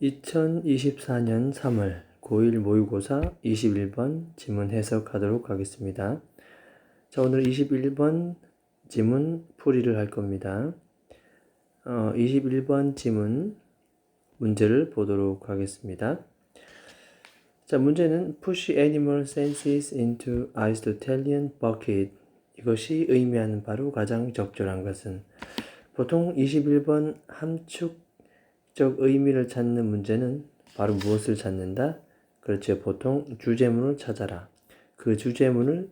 2024년 3월 고1 모의고사 21번 지문 해석하도록 하겠습니다. 자, 오늘 21번 지문 풀이를 할 겁니다. 어, 21번 지문 문제를 보도록 하겠습니다. 자, 문제는 push animal senses into Aristotelian bucket. 이것이 의미하는 바로 가장 적절한 것은 보통 21번 함축 적 의미를 찾는 문제는 바로 무엇을 찾는다? 그렇죠. 보통 주제문을 찾아라. 그 주제문을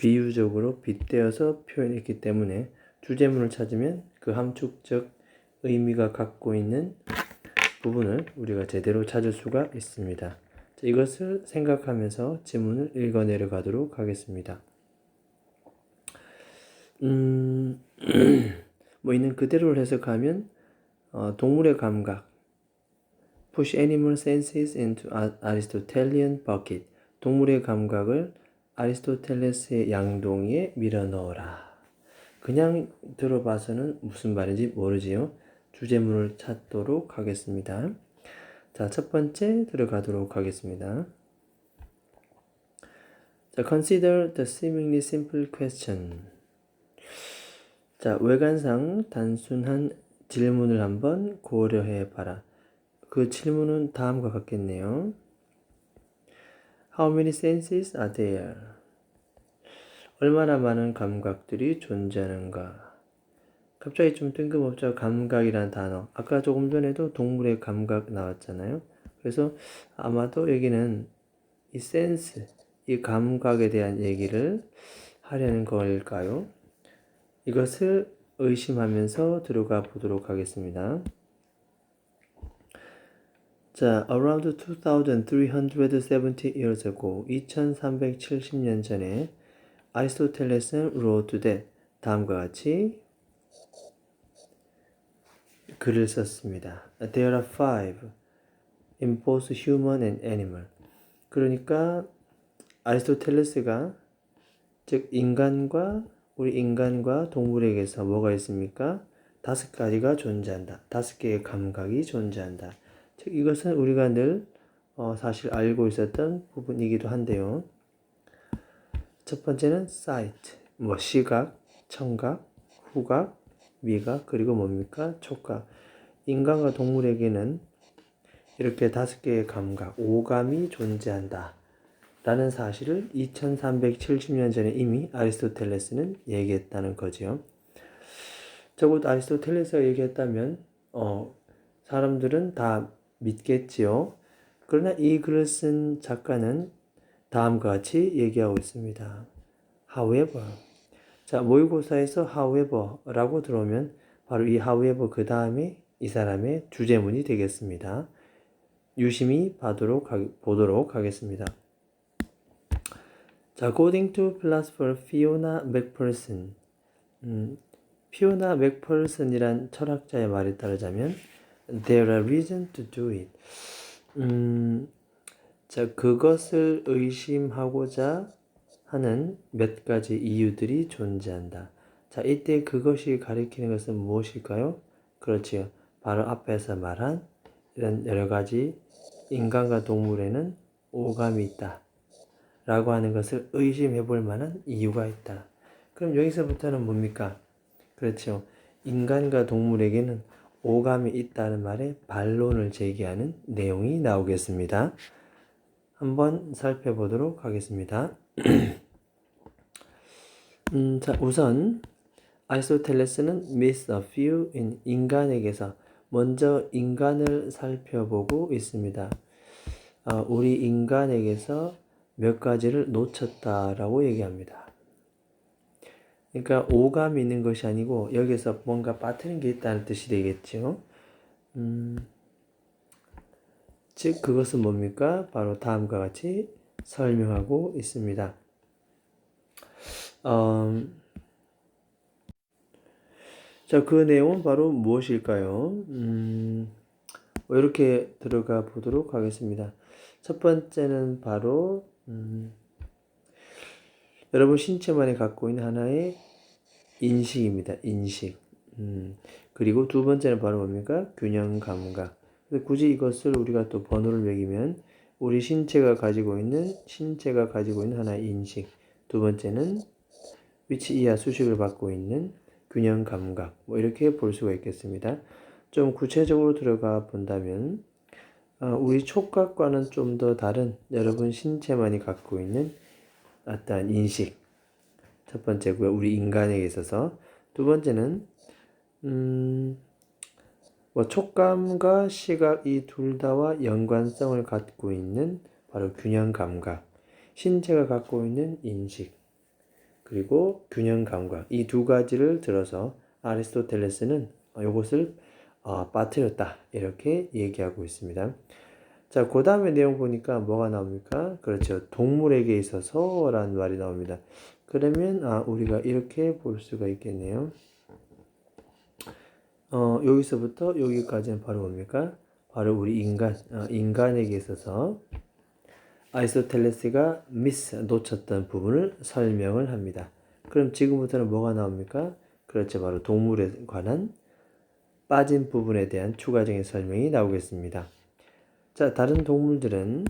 비유적으로 빗대어서 표현했기 때문에 주제문을 찾으면 그 함축적 의미가 갖고 있는 부분을 우리가 제대로 찾을 수가 있습니다. 자, 이것을 생각하면서 지문을 읽어 내려가도록 하겠습니다. 음, 뭐 있는 그대로를 해석하면 어, 동물의 감각 push animal senses into Aristotelian bucket 동물의 감각을 아리스토텔레스의 양동이에 밀어 넣어라. 그냥 들어봐서는 무슨 말인지 모르지요. 주제문을 찾도록 하겠습니다. 자, 첫 번째 들어가도록 하겠습니다. 자, consider the seemingly simple question. 자, 외관상 단순한 질문을 한번 고려해 봐라. 그 질문은 다음과 같겠네요. How many senses are there? 얼마나 많은 감각들이 존재하는가? 갑자기 좀 뜬금없죠. 감각이란 단어. 아까 조금 전에도 동물의 감각 나왔잖아요. 그래서 아마도 여기는 이 센스, 이 감각에 대한 얘기를 하려는 걸까요? 이것을 의심하면서 들어가 보도록 하겠습니다. 자, around 2370 years ago, 2370년 전에 아리스토텔레스는 wrote that 다음과 같이 글을 썼습니다. There are five in both human and animal. 그러니까 아리스토텔레스가 즉 인간과 우리 인간과 동물에게서 뭐가 있습니까? 다섯 가지가 존재한다. 다섯 개의 감각이 존재한다. 즉 이것은 우리가 늘 어, 사실 알고 있었던 부분이기도 한데요. 첫 번째는 sight, 뭐 시각, 청각, 후각, 미각, 그리고 뭡니까? 촉각. 인간과 동물에게는 이렇게 다섯 개의 감각, 오감이 존재한다. 라는 사실을 2370년 전에 이미 아리스토텔레스는 얘기했다는 거지요. 적어도 아리스토텔레스가 얘기했다면 어, 사람들은 다 믿겠지요. 그러나 이 글을 쓴 작가는 다음과 같이 얘기하고 있습니다. However, 자 모의고사에서 however라고 들어오면 바로 이 however 그 다음에 이 사람의 주제문이 되겠습니다. 유심히 봐도록, 보도록 하겠습니다. 자, according to philosopher Fiona McPherson, 음, 피오나 맥펄슨이란 철학자의 말에 따르자면 there are reason to do it. 음, 자, 그것을 의심하고자 하는 몇 가지 이유들이 존재한다. 자, 이때 그것이 가리키는 것은 무엇일까요? 그렇지요. 바로 앞에서 말한 이런 여러 가지 인간과 동물에는 오감이 있다. 라고 하는 것을 의심해 볼 만한 이유가 있다. 그럼 여기서부터는 뭡니까? 그렇죠. 인간과 동물에게는 오감이 있다는 말에 반론을 제기하는 내용이 나오겠습니다. 한번 살펴보도록 하겠습니다. 음, 자, 우선 아리스토텔레스는 myth of few in 인간에게서 먼저 인간을 살펴보고 있습니다. 어, 우리 인간에게서 몇 가지를 놓쳤다라고 얘기합니다. 그러니까 오감이 있는 것이 아니고 여기서 뭔가 빠뜨린 게 있다는 뜻이 되겠죠. 음, 즉 그것은 뭡니까? 바로 다음과 같이 설명하고 있습니다. 음, 자, 그 내용은 바로 무엇일까요? 음, 이렇게 들어가 보도록 하겠습니다. 첫 번째는 바로 음, 여러분 신체만이 갖고 있는 하나의 인식입니다. 인식. 음, 그리고 두 번째는 바로 뭡니까? 균형 감각. 굳이 이것을 우리가 또 번호를 매기면 우리 신체가 가지고 있는 신체가 가지고 있는 하나의 인식. 두 번째는 위치 이하 수식을 받고 있는 균형 감각. 뭐 이렇게 볼 수가 있겠습니다. 좀 구체적으로 들어가 본다면 어, 우리 촉각과는 좀 더 다른 여러분 신체만이 갖고 있는 어떠한 인식. 첫 번째고요. 우리 인간에게 있어서 두 번째는 음, 뭐 촉감과 시각 이 둘 다와 연관성을 갖고 있는 바로 균형 감각. 신체가 갖고 있는 인식. 그리고 균형 감각. 이 두 가지를 들어서 아리스토텔레스는 이것을 어, 빠뜨렸다. 이렇게 얘기하고 있습니다. 자, 그 다음에 내용 보니까 뭐가 나옵니까? 그렇죠. 동물에게 있어서 라는 말이 나옵니다. 그러면 아, 우리가 이렇게 볼 수가 있겠네요. 어, 여기서부터 여기까지는 바로 뭡니까? 바로 우리 인간, 어, 인간에게 있어서 아리스토텔레스가 미스 놓쳤던 부분을 설명을 합니다. 그럼 지금부터는 뭐가 나옵니까? 그렇죠. 바로 동물에 관한 빠진 부분에 대한 추가적인 설명이 나오겠습니다. 자, 다른 동물들은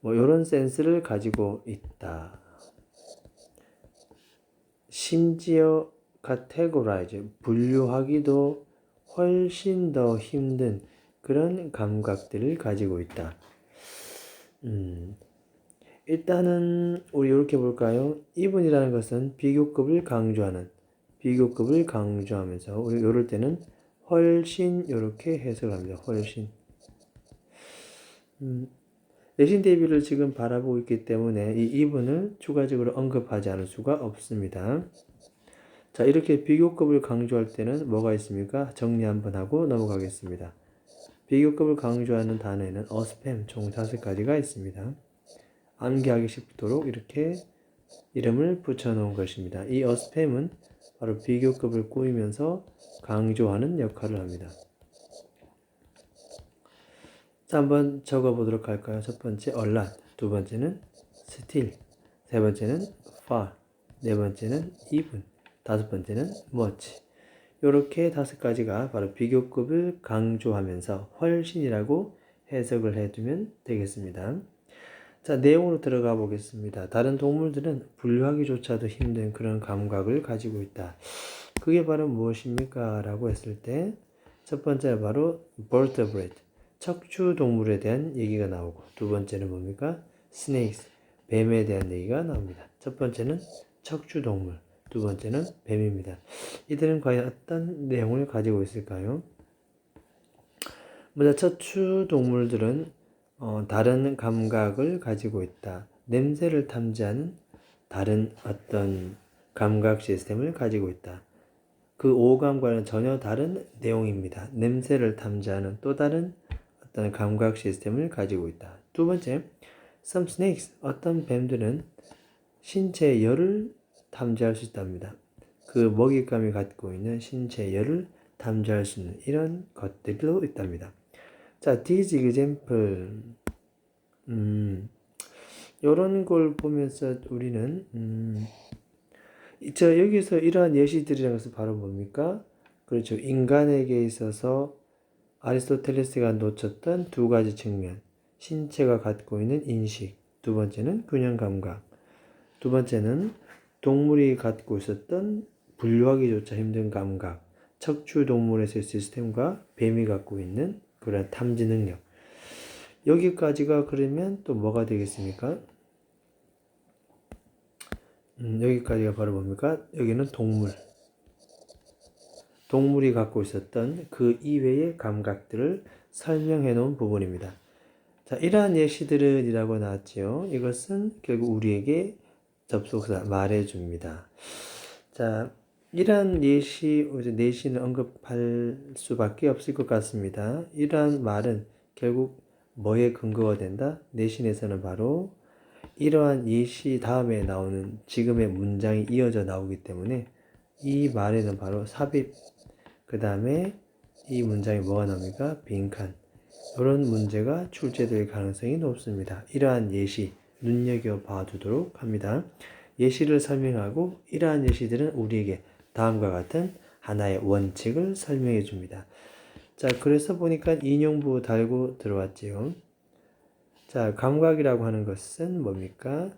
뭐 이런 센스를 가지고 있다. 심지어 카테고라이즈 분류하기도 훨씬 더 힘든 그런 감각들을 가지고 있다. 음, 일단은 우리 이렇게 볼까요? 이분이라는 것은 비교급을 강조하는 비교급을 강조하면서 이럴 때는 훨씬 이렇게 해석합니다. 훨씬. 음, 내신 대비를 지금 바라보고 있기 때문에 이 이분을 추가적으로 언급하지 않을 수가 없습니다. 자, 이렇게 비교급을 강조할 때는 뭐가 있습니까? 정리 한번 하고 넘어가겠습니다. 비교급을 강조하는 단어에는 어스팸 총 다섯 가지가 있습니다. 암기하기 쉽도록 이렇게 이름을 붙여놓은 것입니다. 이 어스팸은 바로 비교급을 꾸미면서 강조하는 역할을 합니다. 자, 한번 적어보도록 할까요? 첫 번째, 얼란. 두 번째는 스틸. 세 번째는 far. 네 번째는 even. 다섯 번째는 much. 이렇게 다섯 가지가 바로 비교급을 강조하면서 훨씬이라고 해석을 해두면 되겠습니다. 자, 내용으로 들어가 보겠습니다. 다른 동물들은 분류하기조차도 힘든 그런 감각을 가지고 있다. 그게 바로 무엇입니까? 라고 했을 때, 첫 번째 바로 vertebrate, 척추 동물에 대한 얘기가 나오고, 두 번째는 뭡니까? snakes, 뱀에 대한 얘기가 나옵니다. 첫 번째는 척추 동물, 두 번째는 뱀입니다. 이들은 과연 어떤 내용을 가지고 있을까요? 먼저 척추 동물들은 어, 다른 감각을 가지고 있다. 냄새를 탐지하는 다른 어떤 감각 시스템을 가지고 있다. 그 오감과는 전혀 다른 내용입니다. 냄새를 탐지하는 또 다른 어떤 감각 시스템을 가지고 있다. 두 번째, some snakes, 어떤 뱀들은 신체 열을 탐지할 수 있답니다. 그 먹잇감이 갖고 있는 신체 열을 탐지할 수 있는 이런 것들도 있답니다. 자, this example, 음, 요런 걸 보면서 우리는, 음, 저 여기서 이러한 예시들이라는 것은 바로 뭡니까? 그렇죠. 인간에게 있어서 아리스토텔레스가 놓쳤던 두 가지 측면. 신체가 갖고 있는 인식. 두 번째는 균형 감각. 두 번째는 동물이 갖고 있었던 분류하기조차 힘든 감각. 척추 동물에서의 시스템과 뱀이 갖고 있는 그런 탐지 능력. 여기까지가 그러면 또 뭐가 되겠습니까? 음, 여기까지가 바로 뭡니까? 여기는 동물. 동물이 갖고 있었던 그 이외의 감각들을 설명해 놓은 부분입니다. 자, 이러한 예시들은 이라고 나왔지요. 이것은 결국 우리에게 접속사 말해 줍니다. 자, 이러한 예시, 내시는 언급할 수밖에 없을 것 같습니다. 이러한 말은 결국 뭐에 근거가 된다? 내신에서는 바로 이러한 예시 다음에 나오는 지금의 문장이 이어져 나오기 때문에 이 말에는 바로 삽입, 그 다음에 이 문장에 뭐가 나옵니까? 빈칸. 이런 문제가 출제될 가능성이 높습니다. 이러한 예시, 눈여겨 봐 두도록 합니다. 예시를 설명하고 이러한 예시들은 우리에게 다음과 같은 하나의 원칙을 설명해 줍니다. 자, 그래서 보니까 인용부 달고 들어왔지요. 자, 감각이라고 하는 것은 뭡니까?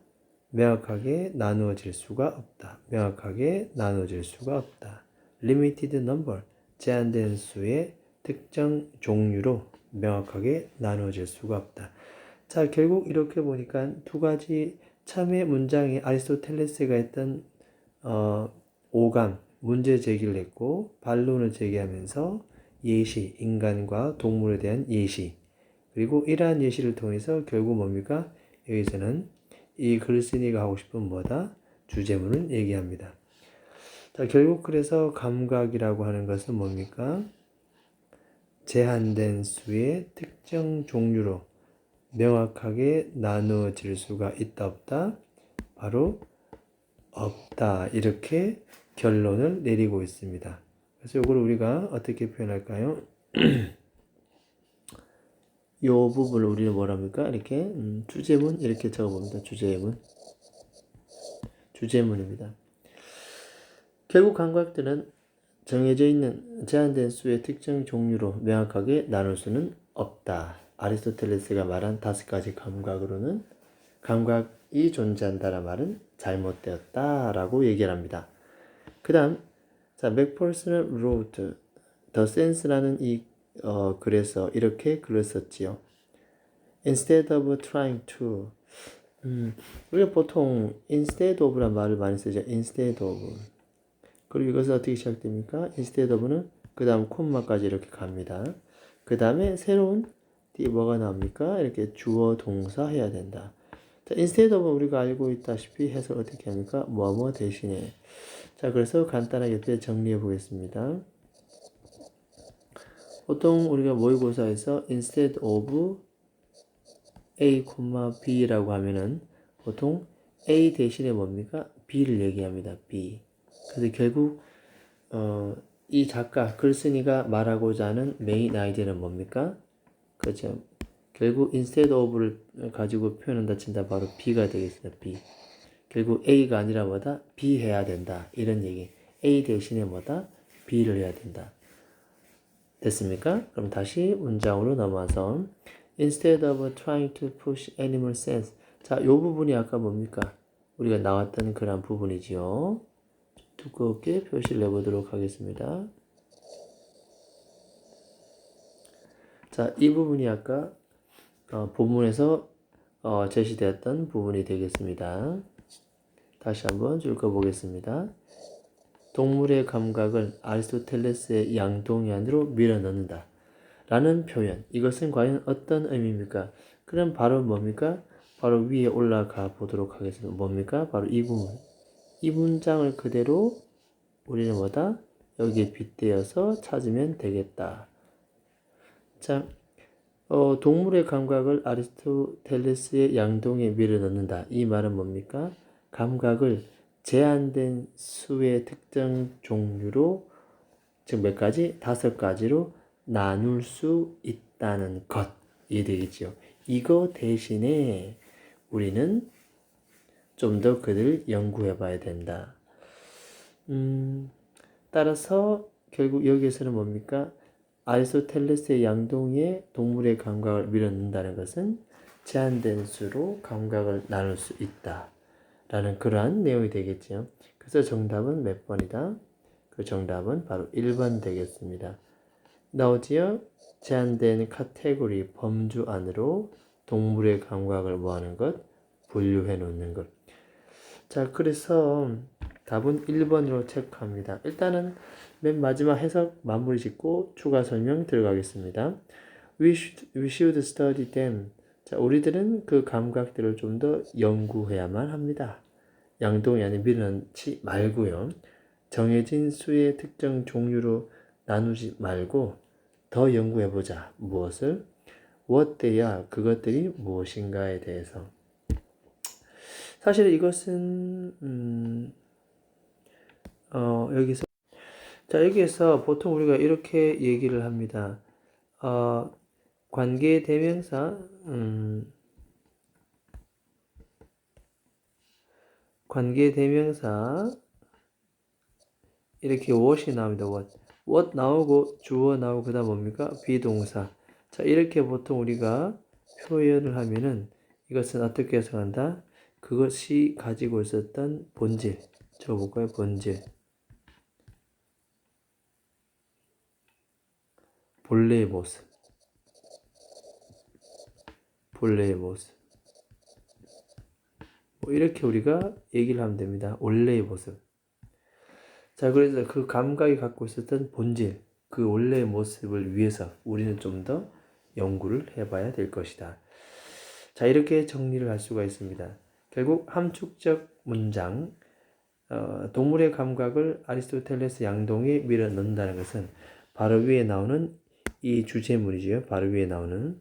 명확하게 나누어질 수가 없다. 명확하게 나누어질 수가 없다. limited number, 제한된 수의 특정 종류로 명확하게 나누어질 수가 없다. 자, 결국 이렇게 보니까 두 가지 참의 문장이 아리스토텔레스가 했던 어, 오감, 문제 제기를 했고 반론을 제기하면서 예시, 인간과 동물에 대한 예시 그리고 이러한 예시를 통해서 결국 뭡니까? 여기서는 이 글쓴이가 하고 싶은 뭐다? 주제문을 얘기합니다. 자, 결국 그래서 감각이라고 하는 것은 뭡니까? 제한된 수의 특정 종류로 명확하게 나누어질 수가 있다 없다? 바로 없다. 이렇게 결론을 내리고 있습니다. 그래서 이걸 우리가 어떻게 표현할까요? 이 부분을 우리는 뭐랍니까? 이렇게 음, 주제문 이렇게 적어봅니다. 주제문 주제문입니다. 결국 감각들은 정해져 있는 제한된 수의 특정 종류로 명확하게 나눌 수는 없다. 아리스토텔레스가 말한 다섯 가지 감각으로는 감각이 존재한다는 말은 잘못되었다라고 얘기를 합니다. 그 다음, 자, 맥펄슨은 wrote the sense라는 이 어, 글에서 이렇게 글을 썼지요. Instead of trying to 음, 우리가 보통 instead of란 말을 많이 쓰죠. instead of 그리고 이것은 어떻게 시작됩니까? instead of는 그 다음 콤마까지 이렇게 갑니다. 그 다음에 새로운 뭐가 나옵니까? 이렇게 주어 동사 해야 된다. 자, instead of 우리가 알고 있다시피 해석 어떻게 합니까? 뭐뭐 대신에. 자, 그래서 간단하게 또 정리해 보겠습니다. 보통 우리가 모의고사에서 instead of a, b라고 하면은 보통 a 대신에 뭡니까? b를 얘기합니다. b. 그래서 결국 어, 이 작가 글쓴이가 말하고자 하는 메인 아이디어는 뭡니까? 그렇죠. 결국 instead of를 가지고 표현한다 친다 바로 b가 되겠습니다. b. 결국 a가 아니라 뭐다? b 해야 된다. 이런 얘기. a 대신에 뭐다? b를 해야 된다. 됐습니까? 그럼 다시 문장으로 넘어와서 instead of trying to push animal sense 자, 요 부분이 아까 뭡니까? 우리가 나왔던 그런 부분이지요. 두껍게 표시를 내보도록 하겠습니다. 자, 이 부분이 아까 어, 본문에서 어, 제시되었던 부분이 되겠습니다. 다시 한번 읽어보겠습니다. 동물의 감각을 아리스토텔레스의 양동이안으로 밀어넣는다. 라는 표현. 이것은 과연 어떤 의미입니까? 그럼 바로 뭡니까? 바로 위에 올라가 보도록 하겠습니다. 뭡니까? 바로 이 부분. 이 문장을 그대로 우리는 뭐다? 여기에 빗대어서 찾으면 되겠다. 자, 어, 동물의 감각을 아리스토텔레스의 양동에 밀어넣는다. 이 말은 뭡니까? 감각을 제한된 수의 특정 종류로 즉 몇 가지? 다섯 가지로 나눌 수 있다는 것 이해되겠죠? 이거 대신에 우리는 좀 더 그들 연구해 봐야 된다. 음, 따라서 결국 여기에서는 뭡니까? 아리스토텔레스의 양동이에 동물의 감각을 밀어넣는다는 것은 제한된 수로 감각을 나눌 수 있다. 라는 그러한 내용이 되겠죠. 그래서 정답은 몇 번이다? 그 정답은 바로 1번 되겠습니다. 나오지요? 제한된 카테고리 범주 안으로 동물의 감각을 뭐하는 것? 분류해 놓는 것. 자, 그래서 답은 1번으로 체크합니다. 일단은 맨 마지막 해석 마무리 짓고 추가 설명 들어가겠습니다. We should, we should study them. 자, 우리들은 그 감각들을 좀 더 연구해야만 합니다. 양동이 안에 밀어넣지 말고요. 정해진 수의 특정 종류로 나누지 말고 더 연구해보자. 무엇을? 무엇대야 그것들이 무엇인가에 대해서. 사실 이것은 음, 어, 여기서 자 여기에서 보통 우리가 이렇게 얘기를 합니다. 어, 관계 대명사 음, 관계 대명사 이렇게 what이 나옵니다. what. what 나오고 주어 나오고 그 다음 뭡니까? 비동사. 자, 이렇게 보통 우리가 표현을 하면은 이것은 어떻게 해석한다? 그것이 가지고 있었던 본질. 적어볼까요? 본질. 본래의 모습. 본래의 모습. 뭐 이렇게 우리가 얘기를 하면 됩니다. 원래의 모습. 자, 그래서 그 감각이 갖고 있었던 본질, 그 원래의 모습을 위해서 우리는 좀 더 연구를 해봐야 될 것이다. 자, 이렇게 정리를 할 수가 있습니다. 결국 함축적 문장, 어, 동물의 감각을 아리스토텔레스 양동에 밀어 넣는다는 것은 바로 위에 나오는 이 주제문이지요. 바로 위에 나오는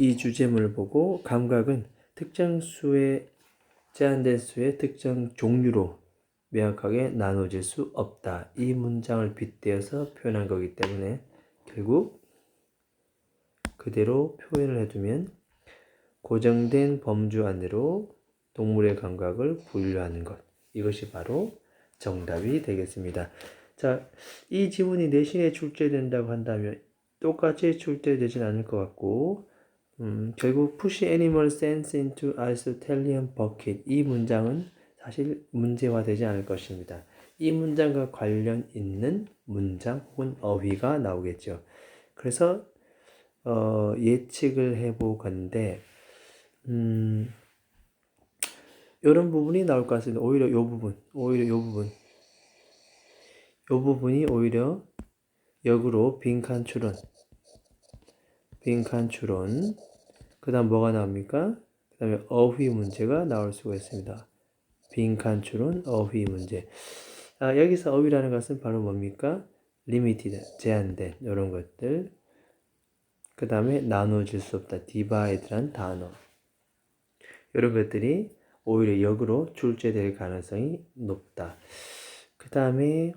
이 주제문을 보고 감각은 특정 수의 제한된 수의 특정 종류로 명확하게 나눠질 수 없다. 이 문장을 빗대어서 표현한 거기 때문에 결국 그대로 표현을 해두면 고정된 범주 안으로 동물의 감각을 분류하는 것. 이것이 바로 정답이 되겠습니다. 자, 이 지문이 내신에 출제된다고 한다면 똑같이 출제되진 않을 것 같고, 음, 결국 push animal sense into Aristotelian bucket 이 문장은 사실 문제화되지 않을 것입니다. 이 문장과 관련 있는 문장 혹은 어휘가 나오겠죠. 그래서 어, 예측을 해보건데 음, 이런 부분이 나올 것 같습니다. 오히려 이 부분, 오히려 이 부분, 이 부분이 오히려 역으로 빈칸 추론, 빈칸 추론. 그 다음 뭐가 나옵니까? 그 다음에 어휘 문제가 나올 수가 있습니다. 빈칸 추론, 어휘 문제. 아, 여기서 어휘라는 것은 바로 뭡니까? 리미티드, 제한된 이런 것들. 그 다음에 나눠질 수 없다. 디바이드란 단어. 이런 것들이 오히려 역으로 출제될 가능성이 높다. 그 다음에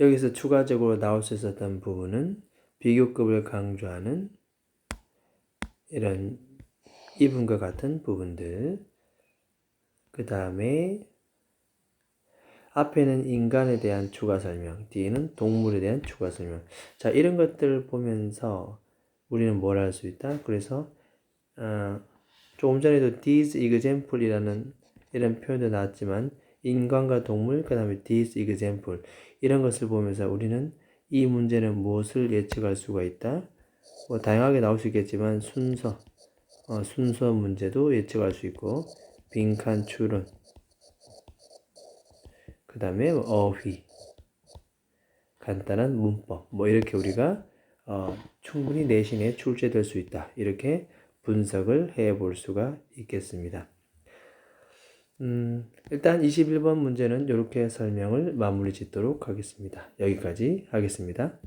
여기서 추가적으로 나올 수 있었던 부분은 비교급을 강조하는 이런 이분과 같은 부분들. 그 다음에 앞에는 인간에 대한 추가 설명, 뒤에는 동물에 대한 추가 설명. 자, 이런 것들을 보면서 우리는 뭘 할 수 있다? 그래서 어, 조금 전에도 these example이라는 이런 표현도 나왔지만 인간과 동물, 그 다음에 this example 이런 것을 보면서 우리는 이 문제는 무엇을 예측할 수가 있다? 뭐 다양하게 나올 수 있겠지만 순서, 어, 순서 문제도 예측할 수 있고 빈칸 추론, 그 다음에 어휘, 간단한 문법, 뭐 이렇게 우리가 어, 충분히 내신에 출제될 수 있다. 이렇게 분석을 해 볼 수가 있겠습니다. 음, 일단 21번 문제는 이렇게 설명을 마무리 짓도록 하겠습니다. 여기까지 하겠습니다.